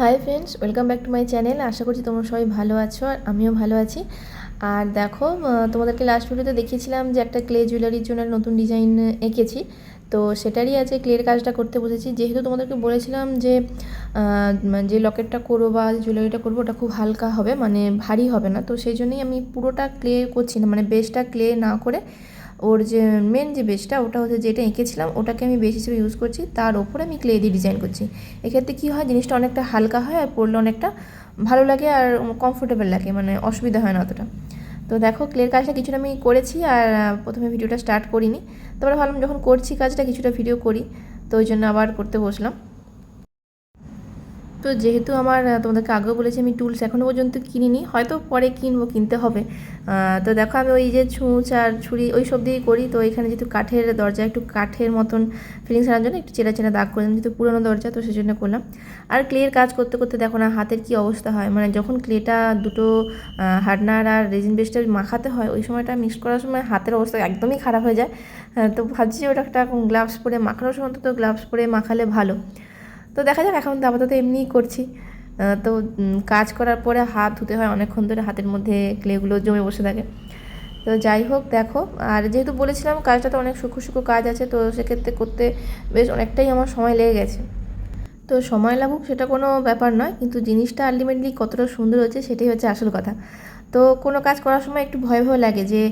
Hi friends welcome back to my channel আশা করছি তোমরা সবাই ভালো আছো আর আমিও ভালো আছি। আর দেখো তোমাদেরকে লাস্ট ভিডিওতে দেখিয়েছিলাম যে একটা ক্লে জুয়েলারির জন্য নতুন ডিজাইন এঁকেছি। তো সেটারই আছে ক্লের কাজটা করতে বসেছি। যেহেতু তোমাদেরকে বলেছিলাম যে মানে যে লকেটটা করব বা জুয়েলারিটা করব, ওটা খুব হালকা হবে মানে ভারী হবে না। তো সেই জন্যই আমি পুরোটা ক্লে করছি না মানে বেসটা ক্লে না করে ওর যে মেন যে বেসটা ওটা হচ্ছে যেটা এঁকেছিলাম, ওটাকে আমি বেস হিসেবে ইউজ করছি। তার ওপরে আমি ক্লে দিয়ে ডিজাইন করছি। এক্ষেত্রে কী হয়, জিনিসটা অনেকটা হালকা হয় আর পরলে অনেকটা ভালো লাগে আর কমফোর্টেবল লাগে মানে অসুবিধা হয় না অতটা। তো দেখো ক্লের কাজটা কিছুটা আমি করেছি আর প্রথমে ভিডিওটা স্টার্ট করিনি। তারপরে ভাবলাম যখন করছি কাজটা, কিছুটা ভিডিও করি। তো ওই জন্য আবার করতে বসলাম। তো যেহেতু আমার তোমাদেরকে আগেও বলেছি আমি টুলস এখনও পর্যন্ত কিনিনি, হয়তো পরে কিনবো, কিনতে হবে। তো দেখো আমি ওই যে ছুঁচ আর ছুরি ওই সব দিয়েই করি। তো এখানে যেহেতু কাঠের দরজা, একটু কাঠের মতন ফিলিংস আনার জন্য একটু চেরা চেরা দাগ করলাম যেহেতু পুরোনো দরজা, তো সেই জন্য করলাম। আর ক্লের কাজ করতে করতে দেখো না হাতের কি অবস্থা হয়। মানে যখন ক্লেটা দুটো হার্ডনার আর রেজিন বেসটা মাখাতে হয়, ওই সময়টা মিক্স করার সময় হাতের অবস্থা একদমই খারাপ হয়ে যায়। তো ভাবছি ওটা একটা গ্লাভস পরে মাখানোর সময় তো গ্লাভস পরে মাখালে ভালো। তো দেখা যাক, এখন তো আপাতত এমনিই করছি। তো কাজ করার পরে হাত ধুতে হয় অনেকক্ষণ ধরে, হাতের মধ্যে ক্লেগুলো জমে বসে থাকে। তো যাই হোক, দেখো, আর যেহেতু বলেছিলাম কাজটা তো অনেক সূক্ষ্ম সূক্ষ্ম কাজ আছে, তো সেক্ষেত্রে করতে বেশ অনেকটাই আমার সময় লেগে গেছে। তো সময় লাগুক সেটা কোনো ব্যাপার নয়, কিন্তু জিনিসটা আলটিমেটলি কতটা সুন্দর হচ্ছে সেটাই হচ্ছে আসল কথা। তো কোনো কাজ করার সময় একটু ভয় ভয় লাগে যে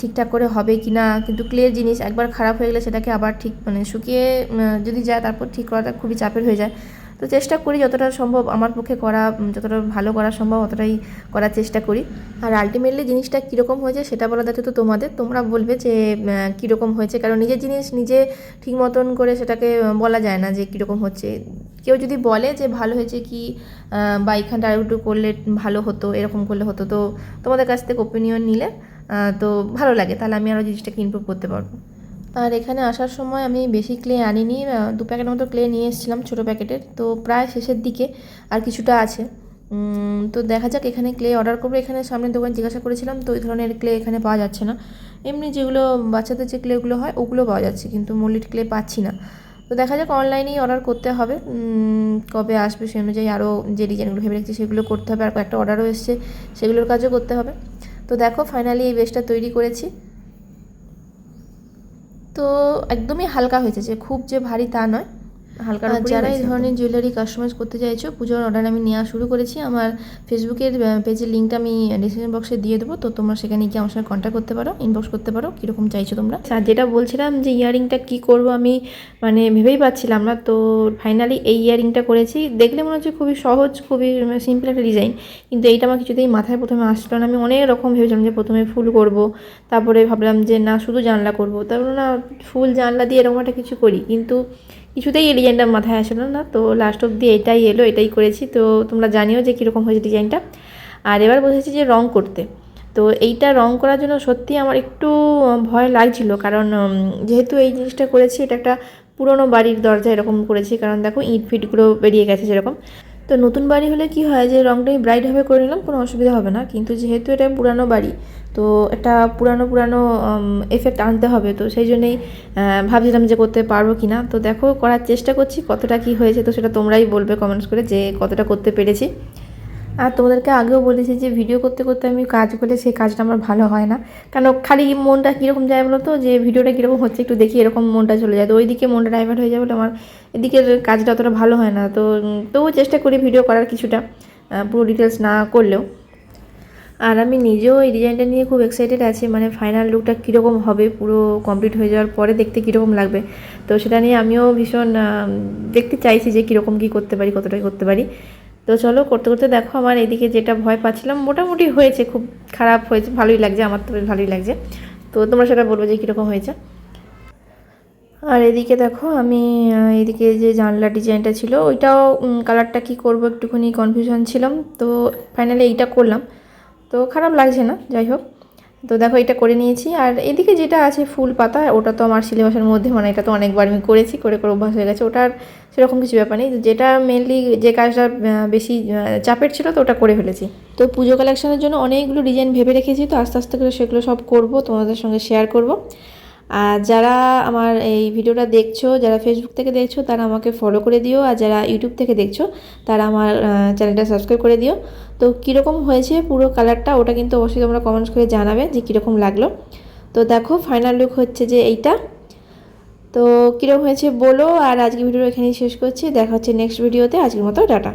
ঠিকঠাক করে হবে কি না কিন্তু ক্লিয়ার জিনিস, একবার খারাপ হয়ে গেলে সেটাকে আবার ঠিক মানে শুকিয়ে যদি যায় তারপর ঠিক করাটা খুবই চাপের হয়ে যায়। তো চেষ্টা করি যতটা সম্ভব আমার পক্ষে করা যতটা ভালো করা সম্ভব অতটাই করার চেষ্টা করি। আর আলটিমেটলি জিনিসটা কীরকম হয়েছে সেটা বলা দায়িত্ব তো তোমাদের। তোমরা বলবে যে কীরকম হয়েছে। কারণ নিজের জিনিস নিজে ঠিক মতন করে সেটাকে বলা যায় না যে কীরকম হচ্ছে। কেউ যদি বলে যে ভালো হয়েছে কি বা এখানটা আরও একটু করলে ভালো হতো, এরকম করলে হতো, তো তোমাদের কাছ থেকে ওপিনিয়ন নিলে তো ভালো লাগে, তাহলে আমি আরও জিনিসটাকে ইমপ্রুভ করতে পারব। আর এখানে আসার সময় আমি বেশি ক্লে আনিনি দু প্যাকেট মতো ক্লে নিয়ে এসেছিলাম ছোটো প্যাকেটের তো প্রায় শেষের দিকে আর কিছুটা আছে। তো দেখা যাক, এখানে ক্লে অর্ডার করব, এখানে সামনের দোকান জিজ্ঞাসা করেছিলাম, তো ওই ধরনের ক্লে এখানে পাওয়া যাচ্ছে না। এমনি যেগুলো বাচ্চাদের যে ক্লেগুলো হয়, ওগুলো পাওয়া যাচ্ছে, কিন্তু মল্লির ক্লে পাচ্ছি না। তো দেখা যাক অনলাইনেই অর্ডার করতে হবে। কবে আসবে সেই অনুযায়ী আরও যে ডিজাইনগুলো ভেবে রেখেছি সেগুলো করতে হবে। আর কয়েকটা অর্ডারও এসছে, সেগুলোর কাজও করতে হবে। তো দেখো ফাইনালি এই বেসটা তৈরি করেছি। তো একদমই হালকা হয়েছে, যে খুব যে ভারী তা নয়। হালকা যারা এই ধরনের জুয়েলারি কাস্টমাইজ করতে চাইছো পুজোর অর্ডার আমি নেওয়া শুরু করেছি। আমার ফেসবুকের পেজের লিঙ্কটা আমি ডিসক্রিপশন বক্সে দিয়ে দেবো। তো তোমরা সেখানে গিয়ে আমার সঙ্গে কন্ট্যাক্ট করতে পারো ইনবক্স করতে পারো কীরকম চাইছো তোমরা। আর যেটা বলছিলাম যে ইয়ারিংটা কী করব আমি মানে ভেবেই পাচ্ছিলাম না। তো ফাইনালি এই ইয়ারিংটা করেছি। দেখলে মনে হচ্ছে খুবই সহজ খুবই সিম্পল একটা ডিজাইন কিন্তু এইটা আমার কিছুতেই মাথায় প্রথমে আসলো না। আমি অনেক রকম ভেবেছিলাম যে প্রথমে ফুল করব তারপরে ভাবলাম যে না শুধু জানলা করব। তারপরে না ফুল জানলা দিয়ে এরকম একটা কিছু করি। কিন্তু কিছুতেই এই ডিজাইনটা মাথায় আসলো না। তো লাস্ট অব্দি এটাই এলো, এটাই করেছি। তো তোমরা জানিও যে কীরকম হয়েছে ডিজাইনটা আর এবার বসেছি যে রং করতে। তো এইটা রং করার জন্য সত্যি আমার একটু ভয় লাগছিল। কারণ যেহেতু এই জিনিসটা করেছি, এটা একটা পুরনো বাড়ির দরজা এরকম করেছি। কারণ দেখো, ইট ফিটগুলো বেরিয়ে গেছে যেরকম। তো নতুন বাড়ি হলে কি হয় যে রংটাই ব্রাইটভাবে করে নিলাম, কোনো অসুবিধা হবে না। কিন্তু যেহেতু এটা পুরানো বাড়ি, তো একটা পুরানো পুরানো এফেক্ট আনতে হবে। তো সেই জন্যেই ভাবছিলাম যে করতে পারব কি না তো দেখো, করার চেষ্টা করছি কতটা কি হয়েছে, তো সেটা তোমরাই বলবে কমেন্টস করে যে কতটা করতে পেরেছি। আর তোমাদেরকে আগেও বলেছি যে ভিডিও করতে করতে আমি কাজ করলে সেই কাজটা আমার ভালো হয় না। কেন খালি মনটা কীরকম যায় বলো তো? যে ভিডিওটা কীরকম হচ্ছে একটু দেখি এরকম মনটা চলে যায়। তো ওইদিকে মনটা ডাইভার্ট হয়ে যায় বলে আমার এদিকের কাজটা অতটা ভালো হয় না। তো তবুও চেষ্টা করি ভিডিও করার কিছুটা পুরো ডিটেলস না করলেও। আর আমি নিজেও এই ডিজাইনটা নিয়ে খুব এক্সাইটেড আছি। মানে ফাইনাল লুকটা কীরকম হবে, পুরো কমপ্লিট হয়ে যাওয়ার পরে দেখতে কীরকম লাগবে। তো সেটা নিয়ে আমিও ভীষণ দেখতে চাইছি যে কীরকম কী করতে পারি, কতটা করতে পারি। তো চলো করতে করতে দেখো আমার এদিকে যেটা ভয় পাচ্ছিলাম, মোটামুটি হয়েছে, খুব খারাপ হয়েছে, ভালোই লাগছে, আমার তো ভালোই লাগছে। তো তোমরা সেটা বলব যে কীরকম হয়েছে। আর এদিকে দেখো আমি এদিকে যে জানলা ডিজাইনটা ছিল, ওইটাও কালারটা কি করব একটুখানি কনফিউশন ছিলাম। তো ফাইনালি এইটা করলাম। তো খারাপ লাগছে না, যাই হোক। তো দেখো এটা করে নিয়েছি। আর এদিকে যেটা আছে ফুল পাতা, ওটা তো আমার সিলেবাসের মধ্যে মানে এটা তো অনেকবার আমি করেছি, করে করে অভ্যাস হয়ে গেছে। ওটার সেরকম কিছু ব্যাপার নেই। যেটা মেনলি যে কাজটা বেশি চাপের ছিল তো ওটা করে ফেলেছি। তো পুজো কালেকশনের জন্য অনেকগুলো ডিজাইন ভেবে রেখেছি তো আস্তে আস্তে করে সেগুলো সব করব, তোমাদের সঙ্গে শেয়ার করব। আর যারা আমার এই ভিডিওটা দেখছ, যারা ফেসবুক থেকে দেখছ, তারা আমাকে ফলো করে দিও। আর যারা ইউটিউব থেকে দেখছ, তারা আমার চ্যানেলটা সাবস্ক্রাইব করে দিও। তো কীরকম হয়েছে পুরো কালারটা ওটা কিন্তু অবশ্যই তোমরা কমেন্টস করে জানাবে যে কীরকম লাগল। তো দেখো ফাইনাল লুক হচ্ছে যে এইটা। তো কীরকম হয়েছে বলো, আর আজকে ভিডিও এখানেই শেষ করছি। দেখা হচ্ছে নেক্সট ভিডিওতে আজকের মতো টাটা।